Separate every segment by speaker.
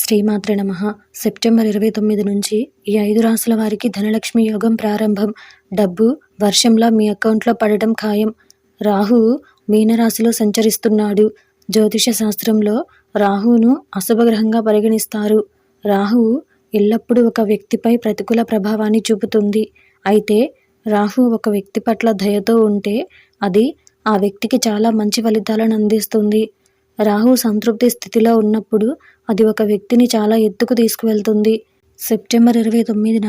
Speaker 1: శ్రీమాత్ర నమ. సెప్టెంబర్ ఇరవై తొమ్మిది నుంచి ఈ ఐదు రాసుల వారికి ధనలక్ష్మి యోగం ప్రారంభం. డబ్బు వర్షంలా మీ అకౌంట్లో పడటం ఖాయం. రాహువు మీనరాశిలో సంచరిస్తున్నాడు. జ్యోతిష శాస్త్రంలో రాహువును అశుభగ్రహంగా పరిగణిస్తారు. రాహువు ఎల్లప్పుడూ ఒక వ్యక్తిపై ప్రతికూల ప్రభావాన్ని చూపుతుంది. అయితే రాహు ఒక వ్యక్తి పట్ల దయతో ఉంటే అది ఆ వ్యక్తికి చాలా మంచి ఫలితాలను అందిస్తుంది. రాహు సంతృప్తి స్థితిలో ఉన్నప్పుడు అది ఒక వ్యక్తిని చాలా ఎత్తుకు తీసుకువెళ్తుంది. సెప్టెంబర్ ఇరవై తొమ్మిదిన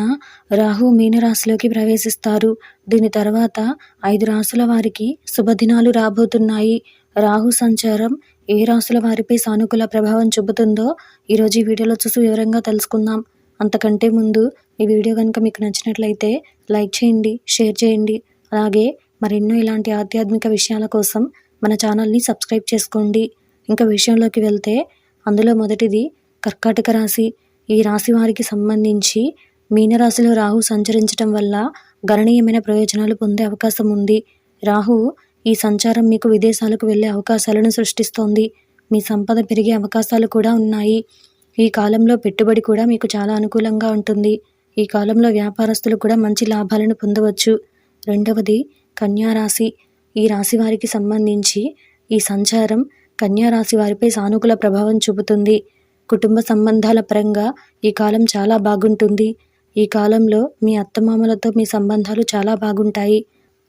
Speaker 1: రాహు మీనరాశిలోకి ప్రవేశిస్తారు. దీని తర్వాత ఐదు రాసుల వారికి శుభదినాలు రాబోతున్నాయి. రాహు సంచారం ఏ రాసుల వారిపై సానుకూల ప్రభావం చూపుతుందో ఈరోజు ఈ వీడియోలో చూసి వివరంగా తెలుసుకుందాం. అంతకంటే ముందు ఈ వీడియో కనుక మీకు నచ్చినట్లయితే లైక్ చేయండి షేర్ చేయండి. అలాగే మరెన్నో ఇలాంటి ఆధ్యాత్మిక విషయాల కోసం మన ఛానల్ని సబ్స్క్రైబ్ చేసుకోండి. ఇంకా విషయంలోకి వెళ్తే అందులో మొదటిది కర్కాటక రాశి. ఈ రాశి వారికి సంబంధించి మీనరాశిలో రాహు సంచరించడం వల్ల గణనీయమైన ప్రయోజనాలు పొందే అవకాశం ఉంది. రాహు ఈ సంచారం మీకు విదేశాలకు వెళ్ళే అవకాశాలను సృష్టిస్తోంది. మీ సంపద పెరిగే అవకాశాలు కూడా ఉన్నాయి. ఈ కాలంలో పెట్టుబడి కూడా మీకు చాలా అనుకూలంగా ఉంటుంది. ఈ కాలంలో వ్యాపారస్తులు కూడా మంచి లాభాలను పొందవచ్చు. రెండవది కన్యారాశి ఈ రాశి వారికి సంబంధించి ఈ సంచారం కన్యారాశి వారిపై సానుకూల ప్రభావం చూపుతుంది. కుటుంబ సంబంధాల పరంగా ఈ కాలం చాలా బాగుంటుంది. ఈ కాలంలో మీ అత్తమామలతో మీ సంబంధాలు చాలా బాగుంటాయి.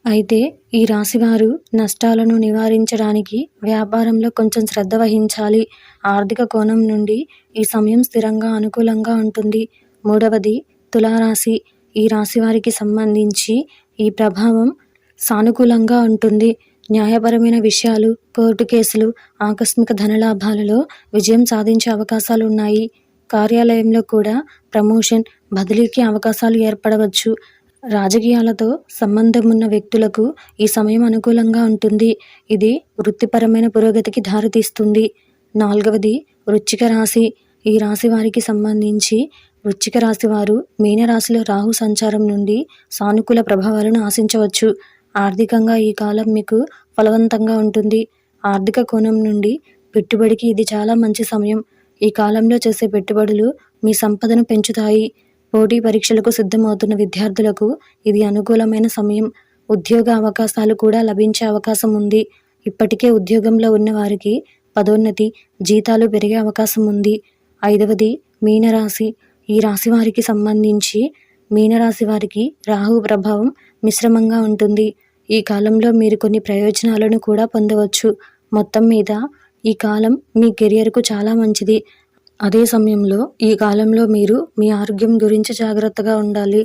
Speaker 1: అయితే ఈ రాశివారు నష్టాలను నివారించడానికి వ్యాపారంలో కొంచెం శ్రద్ధ వహించాలి. ఆర్థిక కోణం నుండి ఈ సమయం స్థిరంగా అనుకూలంగా ఉంటుంది. మూడవది తులారాశి. ఈ రాశి వారికి సంబంధించి ఈ ప్రభావం సానుకూలంగా ఉంటుంది. న్యాయపరమైన విషయాలు కోర్టు కేసులు ఆకస్మిక ధనలాభాలలో విజయం సాధించే అవకాశాలు ఉన్నాయి కార్యాలయంలో కూడా ప్రమోషన్ బదిలీకి అవకాశాలు ఏర్పడవచ్చు. రాజకీయాలతో సంబంధం ఉన్న వ్యక్తులకు ఈ సమయం అనుకూలంగా ఉంటుంది. ఇది వృత్తిపరమైన పురోగతికి దారితీస్తుంది. నాలుగవది వృచ్చిక రాశి. ఈ రాశి వారికి సంబంధించి వృచ్చిక రాశి వారు మీనరాశిలో రాహు సంచారం నుండి సానుకూల ప్రభావాలను ఆశించవచ్చు. ఆర్థికంగా ఈ కాలం మీకు ఫలవంతంగా ఉంటుంది. ఆర్థిక కోణం నుండి పెట్టుబడికి ఇది చాలా మంచి సమయం. ఈ కాలంలో చేసే పెట్టుబడులు మీ సంపదను పెంచుతాయి. పోటీ పరీక్షలకు సిద్ధమవుతున్న విద్యార్థులకు ఇది అనుకూలమైన సమయం. ఉద్యోగ అవకాశాలు కూడా లభించే అవకాశం ఉంది. ఇప్పటికే ఉద్యోగంలో ఉన్న వారికి పదోన్నతి జీతాలు పెరిగే అవకాశం ఉంది. ఐదవది మీనరాశి. ఈ రాశి వారికి సంబంధించి మీనరాశి వారికి రాహు ప్రభావం మిశ్రమంగా ఉంటుంది. ఈ కాలంలో మీరు కొన్ని ప్రయోజనాలను కూడా పొందవచ్చు. మొత్తం మీద ఈ కాలం మీ కెరియర్కు చాలా మంచిది. అదే సమయంలో ఈ కాలంలో మీరు మీ ఆరోగ్యం గురించి జాగ్రత్తగా ఉండాలి.